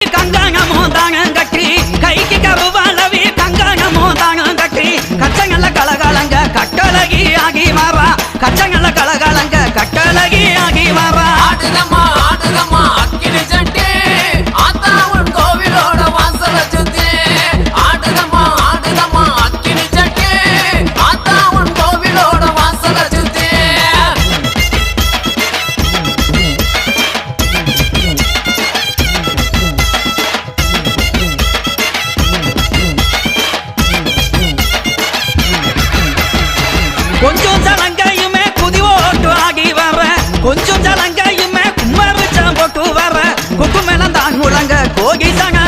கங்காணமோ தானம் கொஞ்சம் ஜனங்கையுமே குதி ஓட்டு ஆகி வர கொஞ்சம் ஜனங்கையுமே கும்மரிச்சம் போட்டு வர குக்கு மேலம் தான் முழங்க. கோகி சங்க